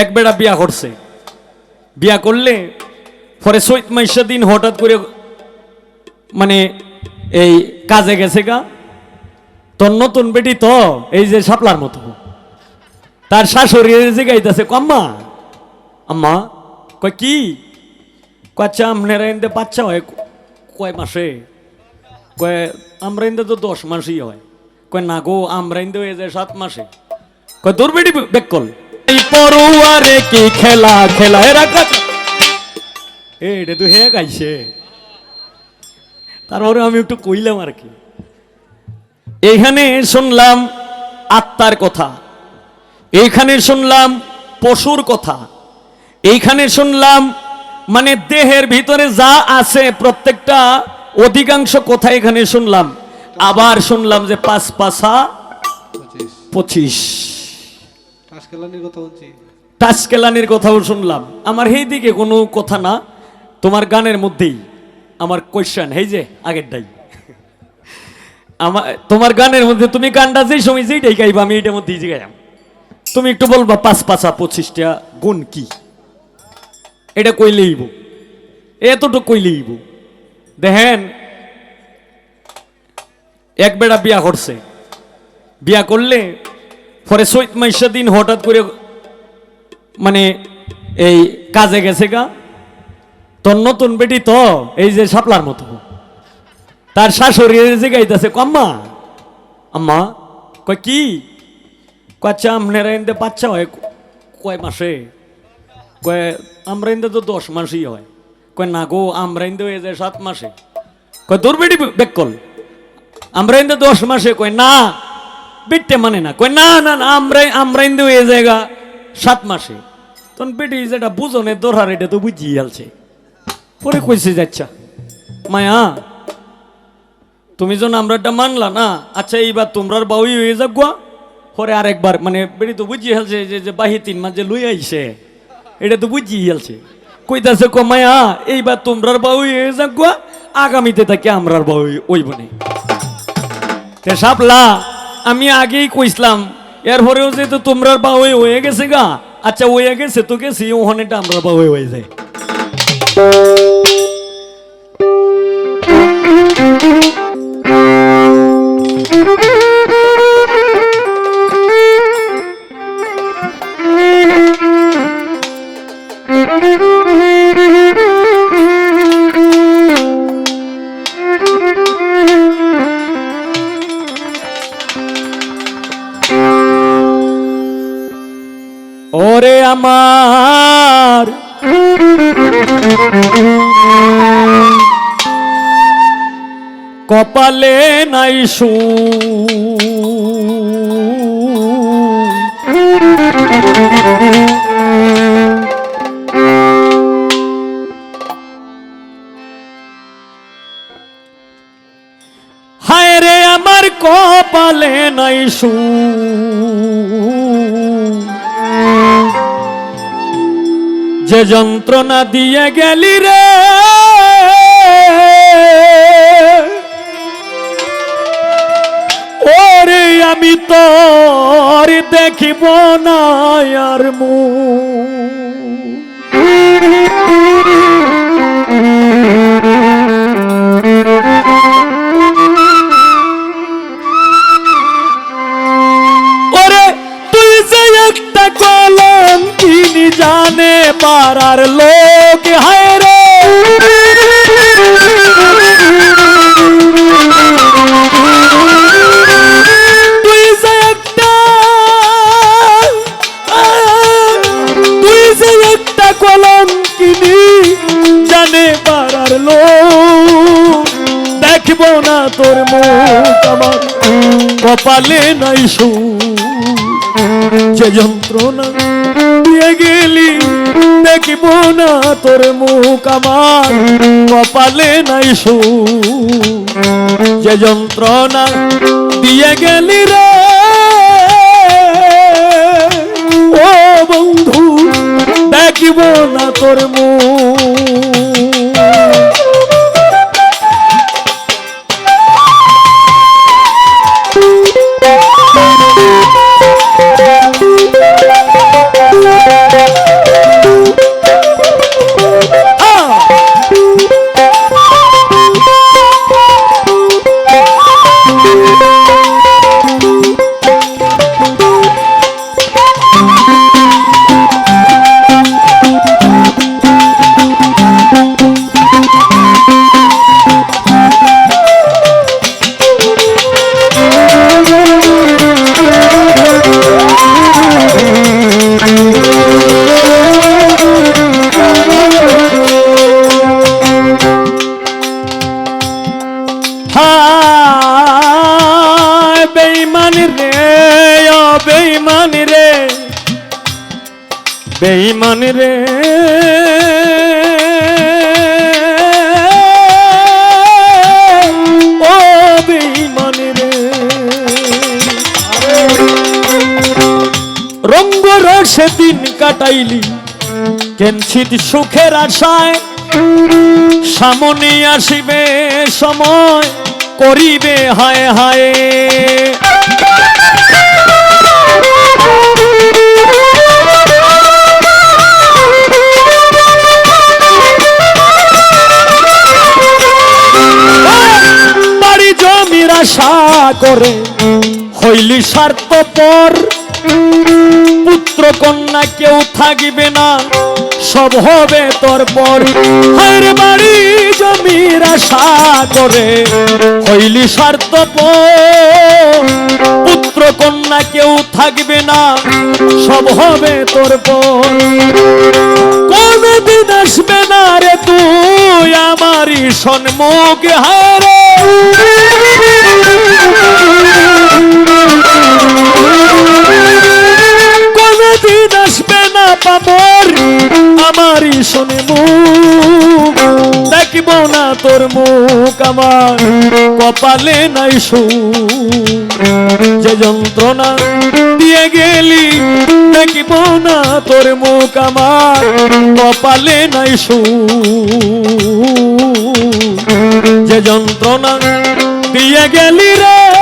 এক বেড়া বিয়া করছে। বিয়া করলে পরে চৈত মাসের দিন হঠাৎ করে মানে এই কাজে গেছে গা। তোর নতুন বেটি তো, এই যে সাপলার মতো। তার শাশুড়ি যে গাইতেছে আম্মা আম্মা, কয় কি? কচ্ছা আপনারা এনতে বাচ্চা হয় কয় মাসে? কয়, আমরা এনতে তো দশ মাসই হয়। কয় না গো, আমরা এনতে হয়ে যায় সাত মাসে। কয় তোর বেটি বেকল? এই পড়ুয়ারে কি খেলা খেলা এরা এটা তো হে গাইছে তারপরে আমি একটু কইলাম আর কি। এইখানে শুনলাম আত্মার কথা এইখানে শুনলাম পশুর কথা এইখানে শুনলাম মানে দেহের ভিতরে যা আছে প্রত্যেকটা অধিকাংশ কথা এখানে শুনলাম। আবার শুনলাম যে পাঁচ পাশা পঁচিশ। টাসকেলানির কথাও শুনলাম। আমার এই দিকে কোনো কথা না, তোমার গানের মধ্যেই। আমার কোয়েশ্চেন এই যে, আগেরটাই। আমার, তোমার গানের মধ্যে তুমি গানটা যেই সময় যেইটাই গাইবা, আমি এইটার মধ্যেই যে গাইলাম তুমি একটু বলবা, পাঁচ পাঁচা পঁচিশটা গুণ কি? এটা কইলেইব এতটুকু কইলেইব দেখেন, এক বেড়া বিয়া করছে। বিয়া করলে পরে চৈত মাসের দিন হঠাৎ করে মানে এই কাজে গেছে গা। তোর নতুন বেটি তো, এই যে সাপলার মতো। তার শাশুড়ি যে গাইতেছে আম্মা। আম্মা? কয়, কি? কচ্ছা আপনারা এনতে বাচ্চা হয় কয় মাসে? কয়, আমরা এনতে তো দশ মাসই হয়। কয়, না গো, আমরা এনতে হয়ে যায় সাত মাসে। কয়, তোর বেটি বেকল আমরা এনতে দশ মাসে। কয়, না। বেটে মানে না। কই না না না আমরা আমরা জায়গা সাত মাসে। তখন বেটি যেটা বুঝনে দরহার, এটা তো বুঝিয়ে আলছে। পরে কইছে, যাচ্ছা, মায়া, তুমি যখন আমরাটা মানলা না আচ্ছা এইবার তোমরার বাউই হয়ে যাক গোয়া পরে আরেকবার মানে বেটি তো বুঝিয়ে হেলছে যে যে বাহি তিন মাস যে লই আইছে, এটা তো বুঝিয়ে হেলছে কইতাছে কো মায়া, এইবার তোমরার বাউই হয়ে যাক গোয়া আগামীতে তাকে আমরার বাউই ওই বনে সাপলা আমি আগেই কইসলাম এরপরেও তো তোমরার বাউ হয়ে গেছে গা। আচ্ছা ওই হয়ে গেছে তো গেছি, ওখানেটা আমরা বাউ হয়ে যায়। কপালে নাই সু। হায় রে আমার কপালে নাই সু। যে যন্ত্রণা দিয়ে গেলি রে। ওরে আমি তোর দেখিব না আর মু। জানে পারার লোক। তোর মুখ কপালে নাই সুখ। যে যন্ত্রণা দিয়ে গেলি, দেখিব না তোর মুখ আমার কপালে নাই সু যে যন্ত্রণা দিয়ে গেলি রে, ও বন্ধু, দেখিব না তোর মুখ বেইমান রে, ও বেইমান রে। বেইমান রে। ও বেইমান রে। রঙ্গ রসে দিন কাটাইলি কেনছিত সুখের আশায়। সামনে আসিবে সময়। করিবে হায় হায়। বাড়ি জমির আশা করে হইলি স্বার্থপর। পুত্র কন্যা কেউ থাকিবে না। সব হবে তোর পর। হায়ের বাড়ি জমির আশা করে। হইলি স্বার্থ পুত্র কন্যা কেউ থাকবে না। সব হবে তোর পর। কোনদিন আসবে না রে তুই আমারই সন্মুখ। হারে শোনে মুখ। দেখব না তোর মুখ আমার। কপালে নাই সুখ। যে যন্ত্রণা দিয়ে গেলি, দেখব না তোর মুখ আমার। কপালে নাই সুখ। যে যন্ত্রণা দিয়ে গেলি রে।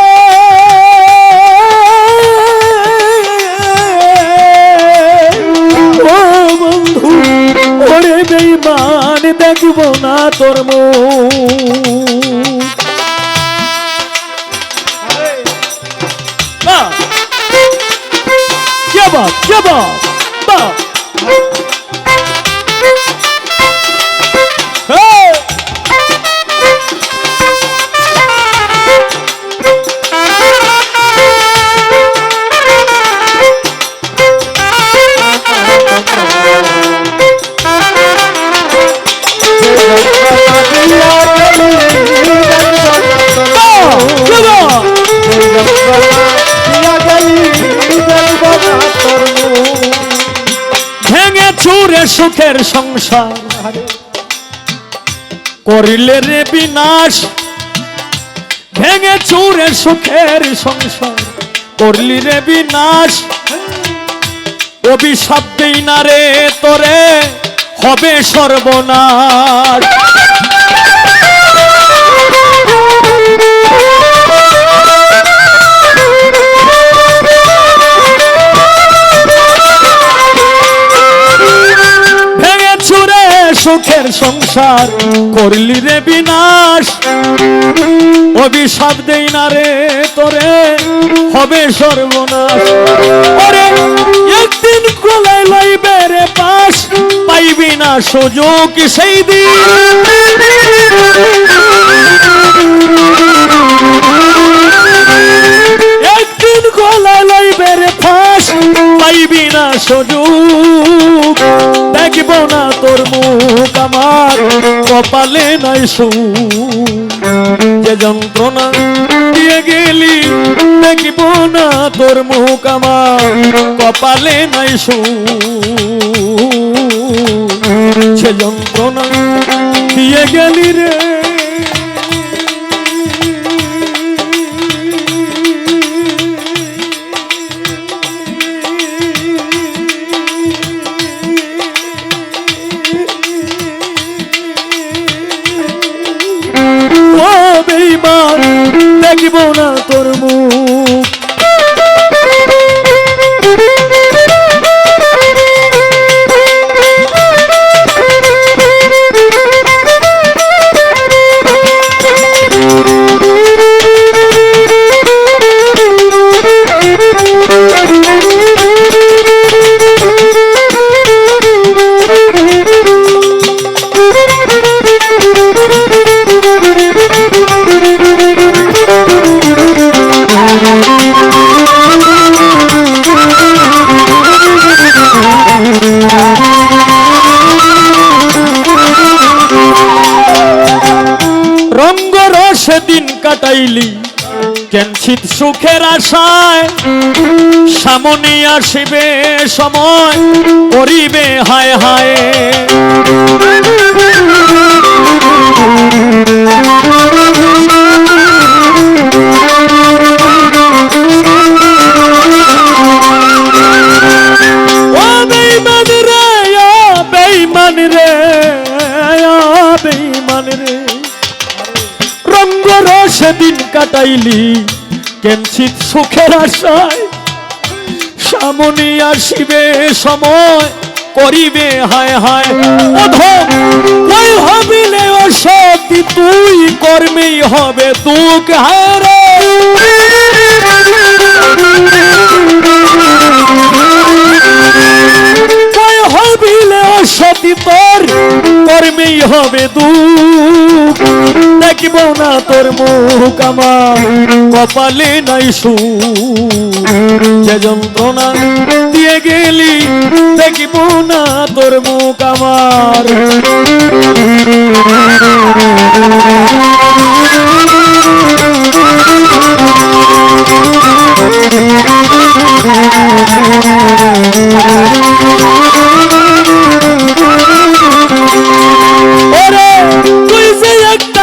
বেইমান দেখব না তোর মুখ। জবাব বা চুরে সুখের সংসার করিলে রে বিনাশ, ভেঙে চুরে সুখের সংসার। করলি রে বিনাশ, অভিশাপ দেই না রে, তোরে হবে সর্বনাশ। সুখের সংসার করলি রে বিনাশ। অভিশাপ দেই না রে তোরে, হবে সর্বনাশ। ওরে, একদিন কোলায় লইবে রে পাশ, পাইবি না সুযোগ সেই দিন। একদিন গলায় লইবে রে ফাঁস পাইবি না সুযোগ দেখব না তোর মুখ আমার। কপালে নাই সুখ। যে যন্ত্রণা দিয়ে গেলি, দেখব না তোর মুখ আমার। কপালে নাই সুখ। সে যন্ত্রণা দিয়ে গেলি রে কাটাইলি কেঞ্চিত সুখের আশায় সামনে আসিবে সময় করিবে হায় হায়। কাটাইলি কেঞ্চিত সুখের আশায় সামনে আসিবে সময়, করিবে হায় হায় অধম। ওই হবিলে অসতি, তুই কর্মেই হবে দুঃখ হায় রে অসতি তোর কর্মেই হবে দুঃখ। দেখিব না তোর মুখ আমার, কপালে নাই সু যে যন্ত্রণা দিয়ে গেলি, দেখিব না তোর মুখ আমার। ওরে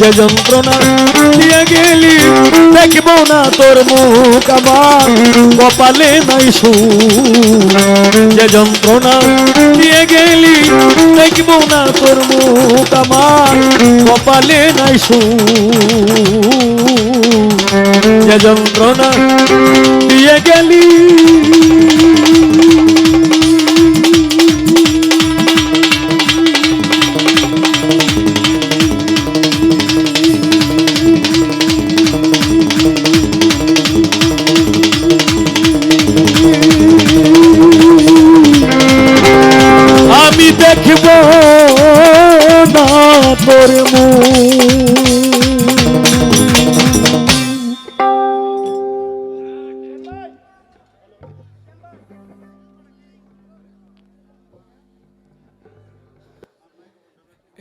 যে যন্ত্রণা দিয়ে গেলি, দেখিব না তোর মুখ আমার, কপালে নাই সু যে যন্ত্রণা দিয়ে গেলি, দেখিব না তোর মুখ আমার, কপালে নাই সু যে যন্ত্রণা দিয়ে গেলি।